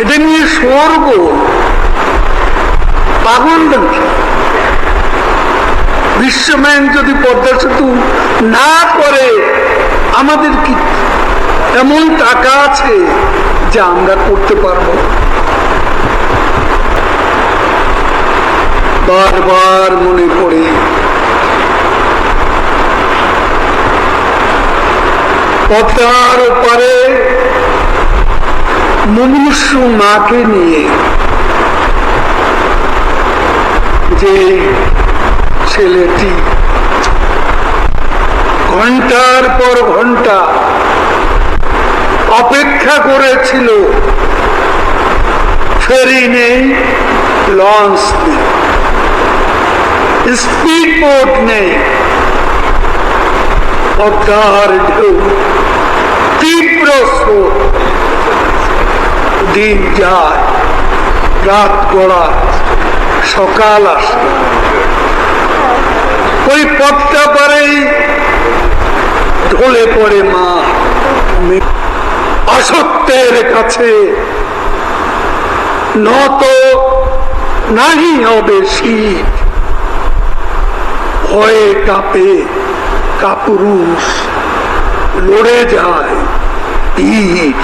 এটা নিয়ে স্বর্গ পাগল নাকি বিশ্বম্যান যদি পদ্মা সেতু না করে, আমাদের কি এমন টাকা আছে যে আমরা করতে পারব? বারবার মনে পড়ে। পদ্মার ওপারে মুমূর্ষু মাকে নিয়ে যে ছেলেটি ঘণ্টার পর ঘণ্টা অপেক্ষা করেছিল, ফেরি নেই, লঞ্চ নেই, স্পিড বোট নেই, পদ্মার ঢেউ তীব্র স্রোত। দিন যায়, রাত গড়ায়, সকাল আসে। ওই পথটা পারেই ঢলে পড়ে মা। অসত্যের কাছে নত নাহি হবে শীত। ভয়ে কাঁপে কাপুরুষ, লড়ে যায় Eid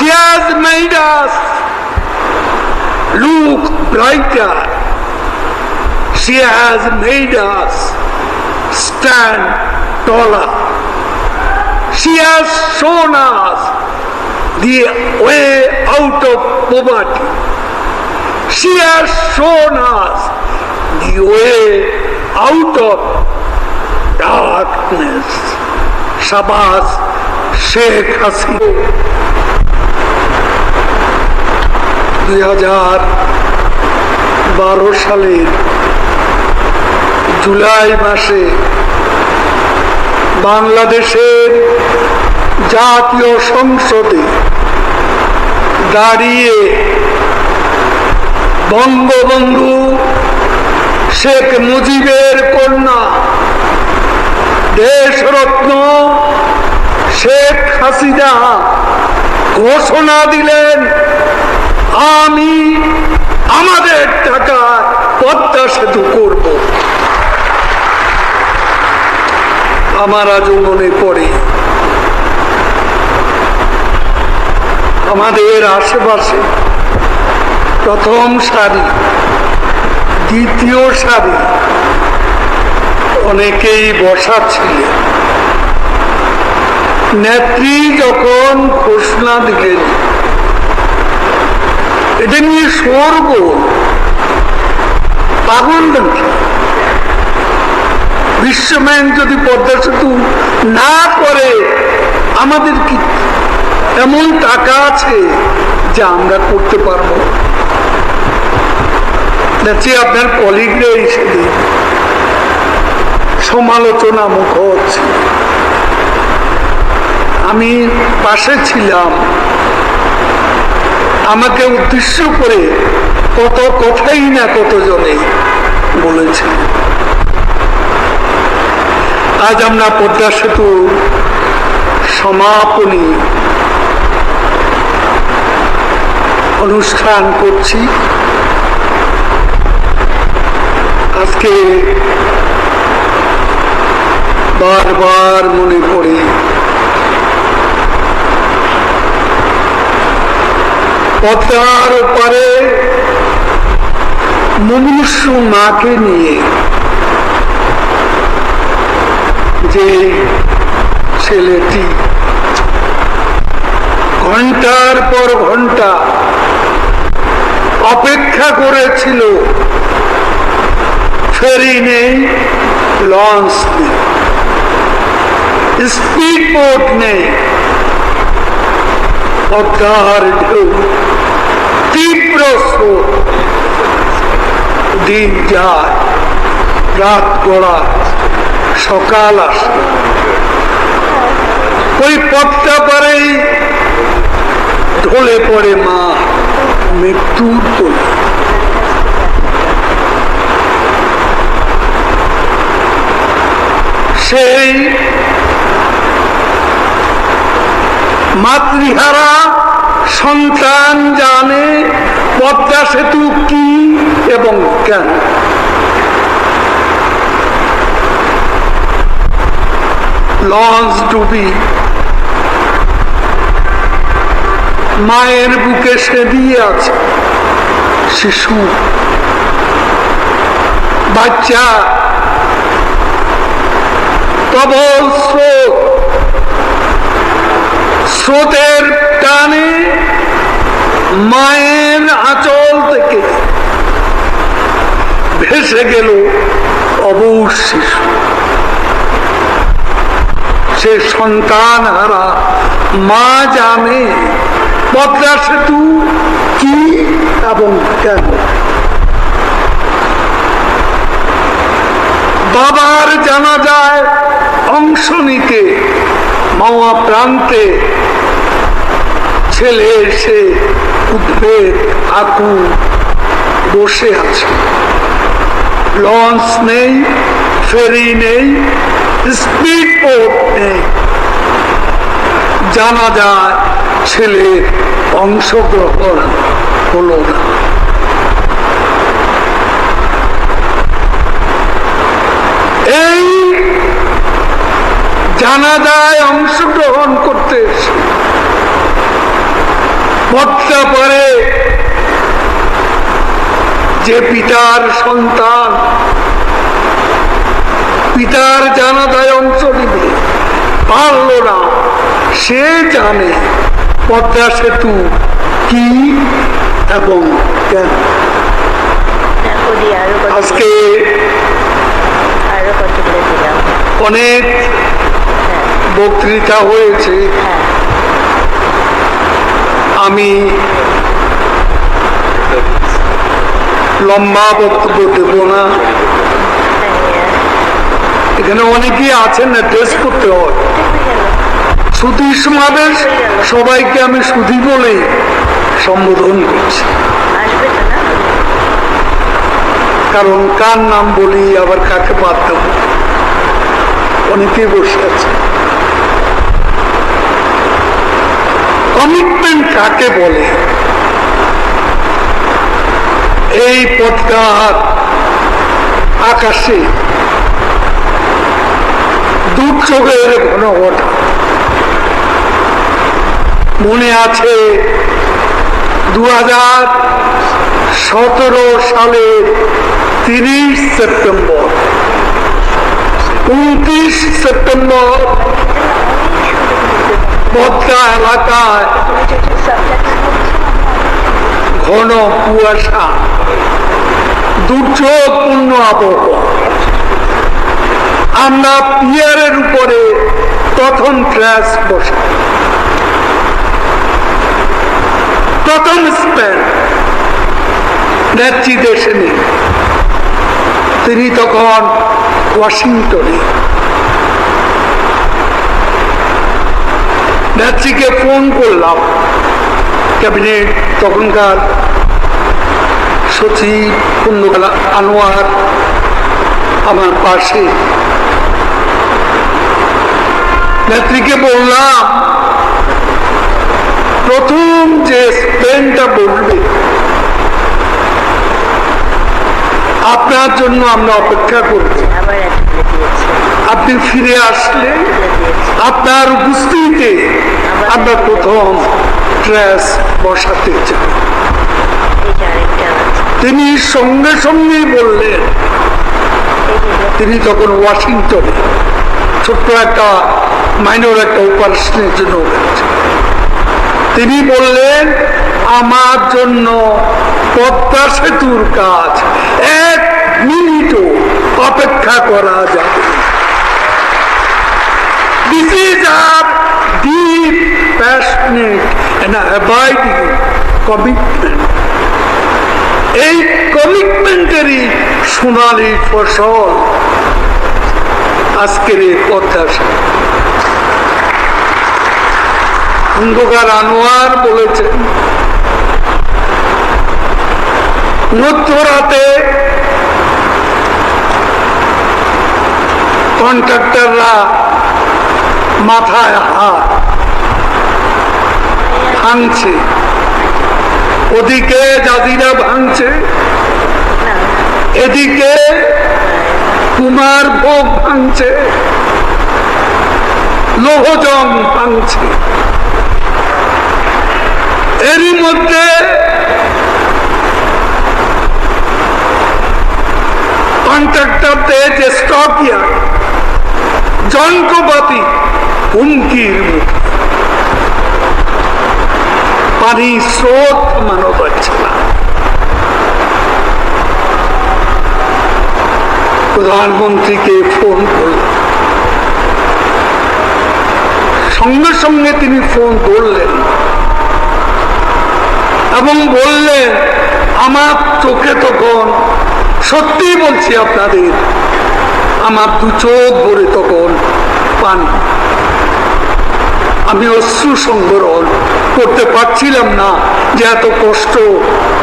Made us look brighter. She has made us stand taller. She has shown us the way out of poverty. She has shown us the way out of darkness. Shabazz Sheikh Hasina. দুই হাজার বারো সালের জুলাই মাসে বাংলাদেশের জাতীয় সংসদে দাঁড়িয়ে বঙ্গবন্ধু শেখ মুজিবের কন্যা দেশরত্ন শেখ হাসিনা ঘোষণা দিলেন আমি আমাদের টাকা সেতু করব। আমার আজও মনে পড়ে। আমাদের আশেপাশে প্রথম সারি, দ্বিতীয় সারি অনেকেই বসা ছিলেন। নেত্রী যখন ঘোষণা দিলেন এটা নিয়ে স্বর্গ পাগল নাকি? বিশ্বম্যান যদি পদ্মা সেতু না করে, আমাদের কি এমন টাকা আছে যে আমরা করতে পারব? দেখছি আপনার কলিগরা সেদিন। সমালোচনা মুখ হচ্ছে আমি পাশে ছিলাম। আমাকে উদ্দেশ্য করে কত কথাই না কতজনে বলেছে। আজ আমরা পদ্মা সেতু সমাপনী অনুষ্ঠান করছি। আজকে বারবার মনে পড়ে পদ্মার ওপারে মুমূর্ষু মাকে নিয়ে যে ছেলেটি ঘণ্টার পর ঘণ্টা অপেক্ষা করেছিল, ফেরি নেই, লঞ্চ নেই স্পিড বোট নেই। পদ্মার ঢেউ তীব্র স্রোত দিন যায়, রাত গড়ায়, সকাল আসে। ওই পথটা পারেই ঢলে পড়ে মা মৃত্যুর সেই মাতৃহারা, সন্তান জানে, পদ্মা সেতু কি এবং কেন? লঞ্চ ডুবি মায়ের বুকে সেদিয়ে আছে শিশু, বাচ্চা প্রবল স্রোত স্রোতের টানে মায়ের আঁচল থেকে ভেসে গেল অবুর শিশু। সে সন্তান হারা, মা জানে, পদ্মা সেতু কি এবং কেন? বাবার জানা যায় অংশ নিতে মাওয়া প্রান্তে ছেলে এসে উদ্বেগ আকু বসে আছে। লঞ্চ নেই, ফেরি নেই স্পিড বোট নেই। জানা যায় ছেলের অংশগ্রহণ হলো না। এই জানাজায় অংশগ্রহণ করতে পথটা পরে যে পিতার সন্তান পিতার জানাজায় অংশ নিবে পারল না সে জানে পদ্মা সেতু কি এবং কেন। আজকে অনেক বক্তৃতা হয়েছে। হ্যাঁ আমি লম্বা বক্তব্য দেব না। এখানে অনেকেই আছেন না ড্রেস করতে হয়। সুধী সমাবেশ সবাইকে আমি সুধী বলে সম্বোধন করছি। কারণ কার নাম বলি আবার কাকে বাদ দেব? অনেকেই বসে আছে কমিটমেন্ট কাকে বলে? এই পথটার আকাশে দুর্যোগের ঘন ঘটা। মনে আছে দু সতেরো সালের তিরিশ সেপ্টেম্বর। উনত্রিশ সেপ্টেম্বর পদ্মা এলাকায় ঘন কুয়াশা, দুর্যোগপূর্ণ আবহাওয়া। আমরা পিয়ারের উপরে প্রথম ক্লাস বসে প্রথম স্প্যান নেত্রী দেশে তিনি তখন ওয়াশিংটনে। নেত্রীকে ফোন করলাম। ক্যাবিনেট তখনকার সচিব পূর্ণকালা আনোয়ার আমার পাশে। নেত্রীকে বললাম, প্রথম যে স্পেনটা বলবে আপনার জন্য আমরা অপেক্ষা দিয়েছে। আপনি ফিরে আসলে আপনার উপস্থিতিতে আমরা প্রথম ট্রেস বসাতে চাই। তিনি সঙ্গে সঙ্গেই বললেন তিনি তখন ওয়াশিংটনে ছোট্ট একটা মাইনর একটা অপারেশনের জন্য তিনি বললেন আমার জন্য পদ্মা সেতুর কাজ। এক মিনিটও অপেক্ষা করা যাবে This is our deep, passionate and abiding commitment. এই কমিটমেন্টেরই সোনালি ফসল আজকের এই কথা অন্ধকার আনোয়ার বলেছেন মধ্যরাতে কন্ট্রাক্টররা মাথায় হাত ভাঙছে। ওদিকে জাজিরা ভাঙছে, এদিকে কুমার ভোগ ভাঙছে, লোহজং ভাঙছে। এরই মধ্যে কন্ট্রাক্টরদের যে স্টক ইয়ার্ড যন্ত্রপাতি, হুমকির পানি স্রোত থামানো যাচ্ছে না প্রধানমন্ত্রীকে ফোন করলেন। সঙ্গে সঙ্গে তিনি ফোন করলেন এবং বললেন, আমার চোখে তখন সত্যি বলছি আপনাদের আমার দু চোখ ভরে তখন পানি। আমি অশ্রু সংবরণ করতে পারছিলাম না যে এত কষ্ট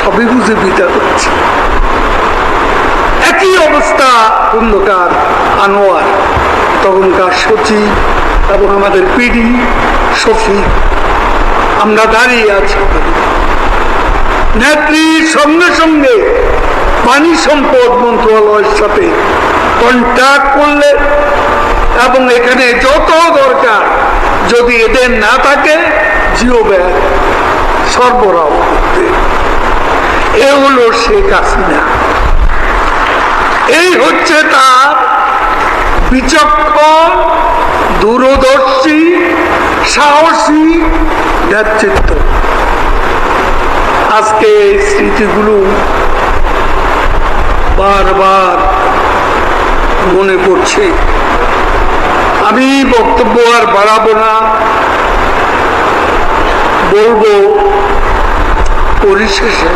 সবই বুঝে বিটা করছি। একই অবস্থা অন্ধকার, আনোয়ার, তখনকার সচিব এবং আমাদের পিডি শফিক। আমরা দাঁড়িয়ে আছি। নেত্রীর সঙ্গে সঙ্গে পানি সম্পদ মন্ত্রণালয়ের সাথে কন্ট্যাক্ট করলে এবং এখানে যত দরকার যদি এদের না থাকে, জিও ব্যাগ সরবরাহ করতে। এ হলো শেখ হাসিনা। এই হচ্ছে তার বিচক্ষণ, দূরদর্শী, সাহসী নেতৃত্ব। আজকে এই স্মৃতিগুলো বারবার মনে পড়ছে। আমি বক্তব্য আর বাড়াবো না। বলব পরিশেষে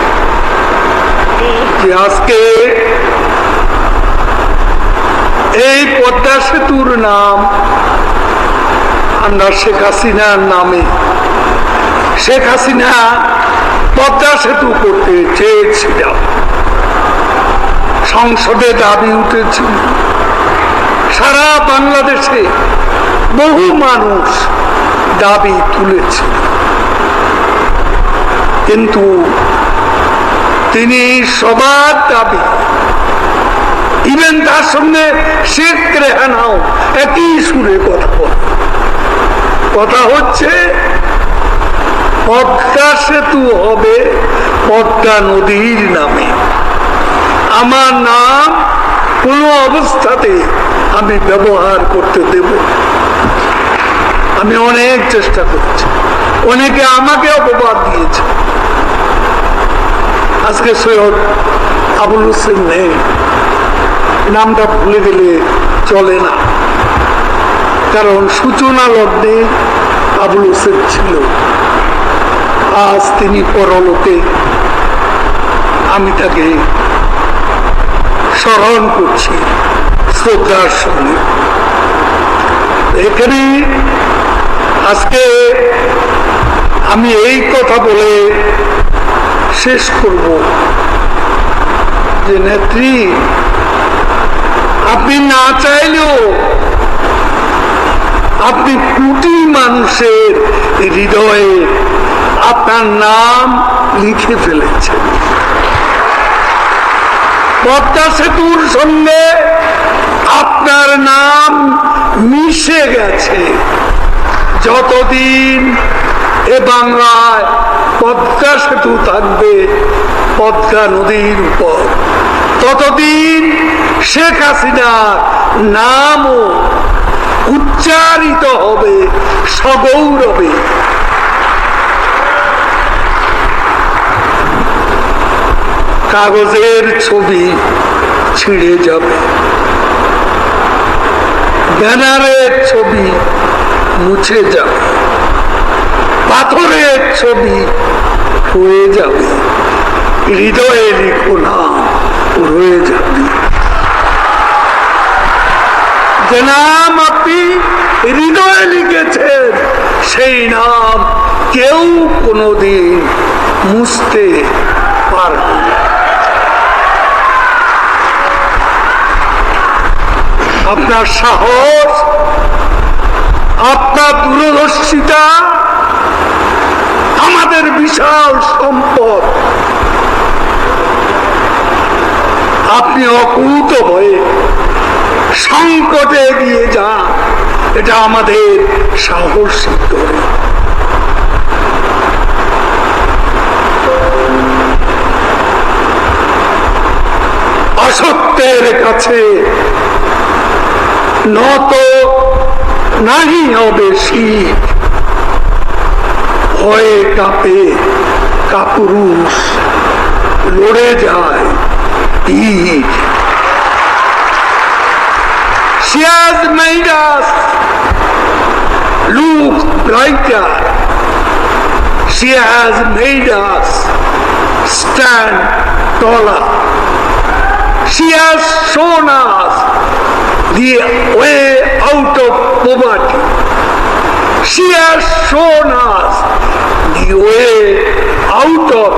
যে আজকে এই পদ্মা সেতুর নাম আমরা শেখ হাসিনার নামে। শেখ হাসিনা পদ্মা সেতু করতে চেয়েছিল সংসদে দাবি উঠেছিল সারা বাংলাদেশে বহু মানুষ দাবি তুলেছে। কিন্তু তিনি সবার দাবি, ইভেন তার সঙ্গে শেখ রেহানাও একই সুরে কথা কথা হচ্ছে, পদ্মা সেতু হবে পদ্মা নদীর নামে। আমার নাম কোনো অবস্থাতে আমি ব্যবহার করতে দেব। আমি অনেক চেষ্টা করছি। অনেকে আমাকে অপবাদ দিয়েছে। আজকে সৈয়দ আবুল হোসেন নেই। নামটা ভুলে গেলে চলে না। কারণ সূচনা লগ্নে আবুল হোসেন ছিল। আজ তিনি পরলোকে আমি তাকে স্মরণ করছি শ্রদ্ধার সঙ্গে এখানে আজকে আমি এই কথা বলে শেষ করব যে নেত্রী, আপনি না চাইলেও আপনি কোটি মানুষের হৃদয়ে আপনার নাম লিখে ফেলেছেন। পদ্মা সেতুর সঙ্গে আপনার নাম মিশে গেছে। যতদিন এ বাংলায় পদ্মা সেতু থাকবে, পদ্মা নদীর উপর। ততদিন শেখ হাসিনার নামও উচ্চারিত হবে, সগৌরবে। কাগজের ছবি ছিঁড়ে যাবে। ব্যানারের ছবি মুছে যাবে। পাথরের ছবি হয়ে যাবে। হৃদয়ে লিখো নাম রয়ে যাবে। যে নাম আপনি হৃদয়ে লিখেছেন, সেই নাম কেউ কোনোদিন মুছতে পারবে আপনার সাহস, আপনার দূরদর্শিতা, আমাদের বিশাল সম্পদ। আপনি অকুত হয়ে সংকটে এগিয়ে যান, এটা আমাদের সাহস করে অসত্যের কাছে নত নাহি হবে শীত ভয়ে কাঁপে কাপুরুষ লড়ে যায় Eid She has made us look brighter. She has made us stand taller. She has shown us the way out of poverty. She has shown us the way out of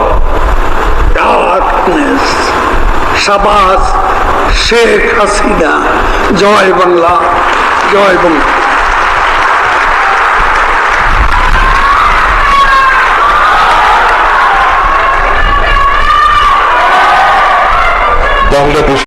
darkness. Shabas Sheikh Hasina. Joy Bangla. Joy Bangla. Bangladesh